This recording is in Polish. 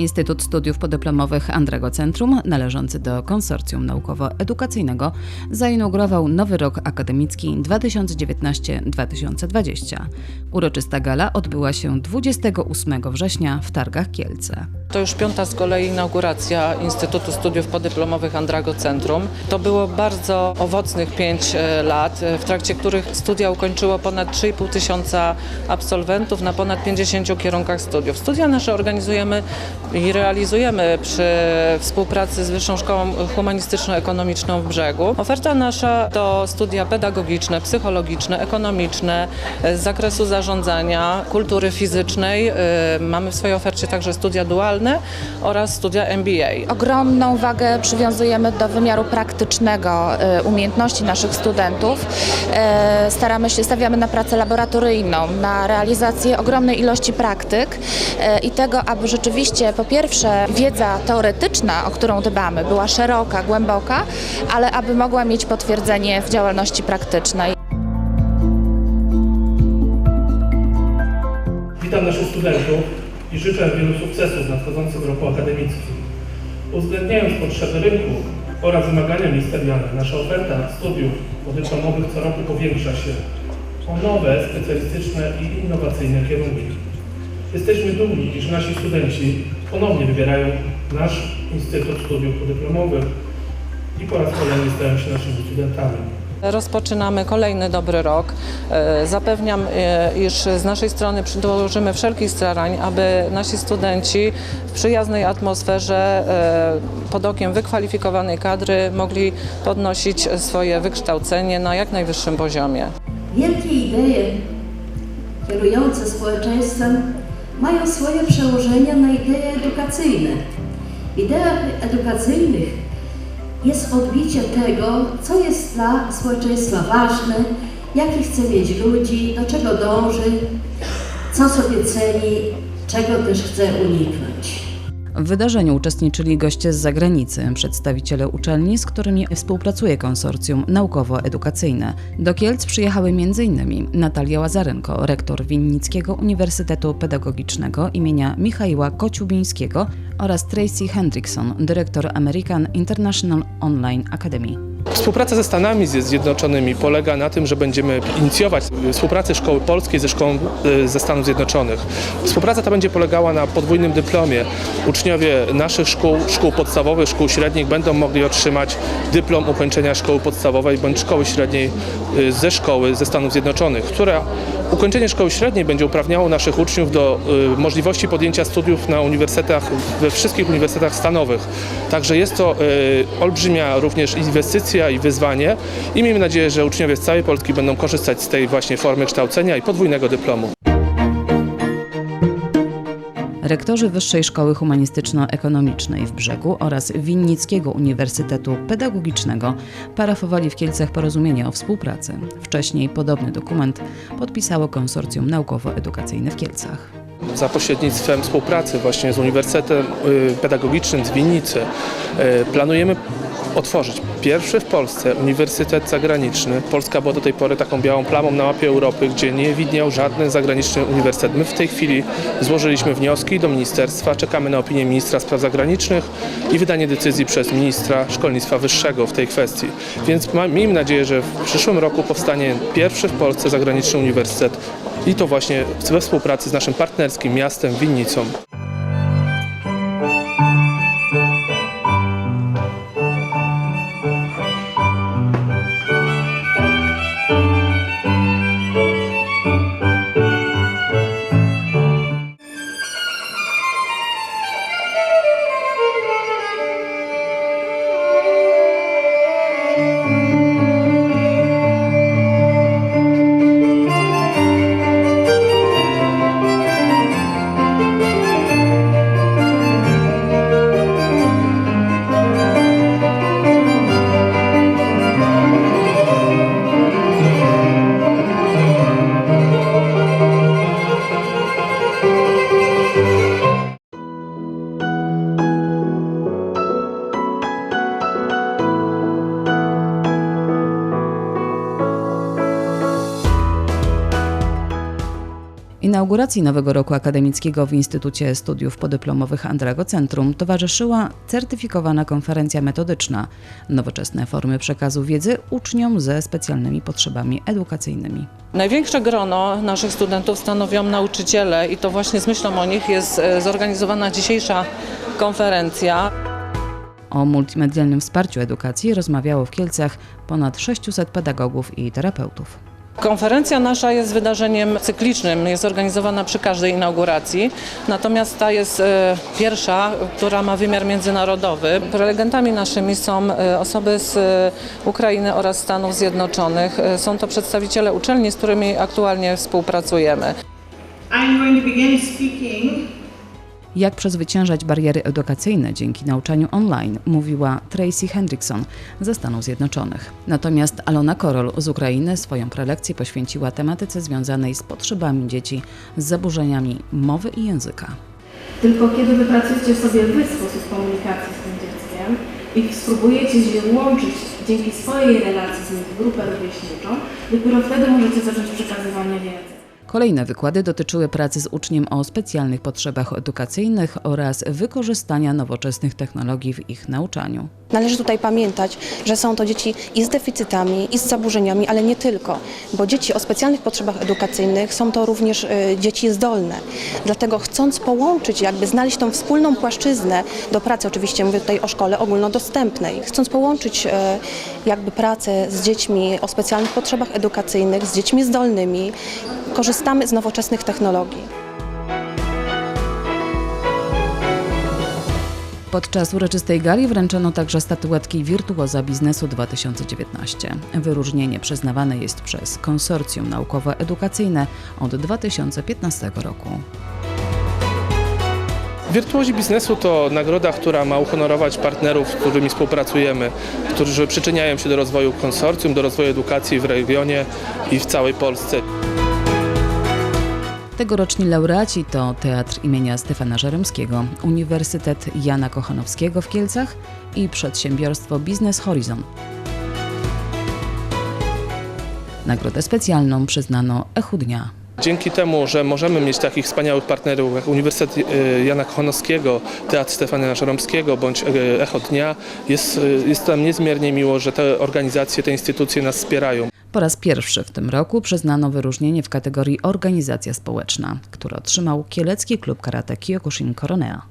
Instytut Studiów Podyplomowych Andrago Centrum, należący do Konsorcjum Naukowo-Edukacyjnego, zainaugurował nowy rok akademicki 2019-2020. Uroczysta gala odbyła się 28 września w Targach Kielce. To już piąta z kolei inauguracja Instytutu Studiów Podyplomowych Andrago Centrum. To było bardzo owocnych pięć e, lat, e, w trakcie których studia ukończyło ponad 3,5 tysiąca absolwentów na ponad 50 kierunkach studiów. Studia nasze organizujemy i realizujemy przy współpracy z Wyższą Szkołą Humanistyczno-Ekonomiczną w Brzegu. Oferta nasza to studia pedagogiczne, psychologiczne, ekonomiczne, e, z zakresu zarządzania, kultury fizycznej. E, Mamy w swojej ofercie także studia dualne oraz studia MBA. Ogromną wagę przywiązujemy do wymiaru praktycznego e, umiejętności naszych studentów. Staramy się, stawiamy na pracę laboratoryjną, na realizację ogromnej ilości praktyk i tego, aby rzeczywiście po pierwsze wiedza teoretyczna, o którą dbamy, była szeroka, głęboka, ale aby mogła mieć potwierdzenie w działalności praktycznej. Witam naszych studentów i życzę wielu sukcesów w nadchodzącym roku akademickim. Uwzględniając potrzeby rynku oraz wymagania ministerialne, nasza oferta studiów podyplomowych co roku powiększa się o nowe, specjalistyczne i innowacyjne kierunki. Jesteśmy dumni, iż nasi studenci ponownie wybierają nasz Instytut Studiów Podyplomowych i po raz kolejny stają się naszymi studentami. Rozpoczynamy kolejny dobry rok. E, Zapewniam, e, iż z naszej strony dołożymy wszelkich starań, aby nasi studenci w przyjaznej atmosferze e, pod okiem wykwalifikowanej kadry mogli podnosić swoje wykształcenie na jak najwyższym poziomie. Wielkie idee kierujące społeczeństwem mają swoje przełożenia na idee edukacyjne. W ideach edukacyjnych jest odbicie tego, co jest dla społeczeństwa ważne, jakich chce mieć ludzi, do czego dąży, co sobie ceni, czego też chce uniknąć. W wydarzeniu uczestniczyli goście z zagranicy, przedstawiciele uczelni, z którymi współpracuje konsorcjum naukowo-edukacyjne. Do Kielc przyjechały m.in. Natalia Łazarenko, rektor Winnickiego Uniwersytetu Pedagogicznego imienia Michaiła Kociubińskiego oraz Tracy Hendrickson, dyrektor American International Online Academy. Współpraca ze Stanami Zjednoczonymi polega na tym, że będziemy inicjować współpracę szkoły polskiej ze szkołą e, ze Stanów Zjednoczonych. Współpraca ta będzie polegała na podwójnym dyplomie. Uczniowie naszych szkół, szkół podstawowych, szkół średnich będą mogli otrzymać dyplom ukończenia szkoły podstawowej bądź szkoły średniej e, ze szkoły ze Stanów Zjednoczonych, która ukończenie szkoły średniej będzie uprawniało naszych uczniów do e, możliwości podjęcia studiów na uniwersytetach, we wszystkich uniwersytetach stanowych. Także jest to olbrzymia również inwestycja i wyzwanie i miejmy nadzieję, że uczniowie z całej Polski będą korzystać z tej właśnie formy kształcenia i podwójnego dyplomu. Rektorzy Wyższej Szkoły Humanistyczno-Ekonomicznej w Brzegu oraz Winnickiego Uniwersytetu Pedagogicznego parafowali w Kielcach porozumienie o współpracy. Wcześniej podobny dokument podpisało Konsorcjum Naukowo-Edukacyjne w Kielcach. Za pośrednictwem współpracy właśnie z Uniwersytetem y, Pedagogicznym z Winnicy y, planujemy otworzyć pierwszy w Polsce uniwersytet zagraniczny. Polska była do tej pory taką białą plamą na mapie Europy, gdzie nie widniał żaden zagraniczny uniwersytet. My w tej chwili złożyliśmy wnioski do ministerstwa, czekamy na opinię ministra spraw zagranicznych i wydanie decyzji przez ministra szkolnictwa wyższego w tej kwestii. Więc miejmy nadzieję, że w przyszłym roku powstanie pierwszy w Polsce zagraniczny uniwersytet i to właśnie we współpracy z naszym partnerskim miastem Winnicą. Inauguracji nowego roku akademickiego w Instytucie Studiów Podyplomowych Andrago Centrum towarzyszyła certyfikowana konferencja metodyczna Nowoczesne formy przekazu wiedzy uczniom ze specjalnymi potrzebami edukacyjnymi. Największe grono naszych studentów stanowią nauczyciele i to właśnie z myślą o nich jest e, zorganizowana dzisiejsza konferencja. O multimedialnym wsparciu edukacji rozmawiało w Kielcach ponad 600 pedagogów i terapeutów. Konferencja nasza jest wydarzeniem cyklicznym, jest organizowana przy każdej inauguracji, natomiast ta jest e, pierwsza, która ma wymiar międzynarodowy. Prelegentami naszymi są e, osoby z e, Ukrainy oraz Stanów Zjednoczonych. Są to przedstawiciele uczelni, z którymi aktualnie współpracujemy. I'm going to begin speaking Jak przezwyciężać bariery edukacyjne dzięki nauczaniu online, mówiła Tracy Hendrickson ze Stanów Zjednoczonych. Natomiast Alona Korol z Ukrainy swoją prelekcję poświęciła tematyce związanej z potrzebami dzieci z zaburzeniami mowy i języka. Tylko kiedy wypracujecie sobie wy sposób komunikacji z tym dzieckiem i spróbujecie się łączyć dzięki swojej relacji z nim w grupę rówieśniczą, dopiero wtedy możecie zacząć przekazywanie wiedzy. Kolejne wykłady dotyczyły pracy z uczniem o specjalnych potrzebach edukacyjnych oraz wykorzystania nowoczesnych technologii w ich nauczaniu. Należy tutaj pamiętać, że są to dzieci i z deficytami, i z zaburzeniami, ale nie tylko, bo dzieci o specjalnych potrzebach edukacyjnych są to również y, dzieci zdolne. Dlatego chcąc połączyć, jakby znaleźć tą wspólną płaszczyznę do pracy, oczywiście mówię tutaj o szkole ogólnodostępnej, chcąc połączyć y, jakby pracę z dziećmi o specjalnych potrzebach edukacyjnych, z dziećmi zdolnymi, korzystamy z nowoczesnych technologii. Podczas uroczystej gali wręczono także statuetki Wirtuoza Biznesu 2019. Wyróżnienie przyznawane jest przez Konsorcjum Naukowo-Edukacyjne od 2015 roku. Wirtuozi biznesu to nagroda, która ma uhonorować partnerów, z którymi współpracujemy, którzy przyczyniają się do rozwoju konsorcjum, do rozwoju edukacji w regionie i w całej Polsce. Tegoroczni laureaci to Teatr imienia Stefana Żeromskiego, Uniwersytet Jana Kochanowskiego w Kielcach i przedsiębiorstwo Biznes Horizon. Nagrodę specjalną przyznano Echu Dnia. Dzięki temu, że możemy mieć takich wspaniałych partnerów jak Uniwersytet e, Jana Kochanowskiego, Teatr Stefana Żeromskiego bądź e, Echo Dnia, jest, e, jest nam niezmiernie miło, że te organizacje, te instytucje nas wspierają. Po raz pierwszy w tym roku przyznano wyróżnienie w kategorii Organizacja Społeczna, które otrzymał Kielecki Klub Karate Kyokushin Koronea.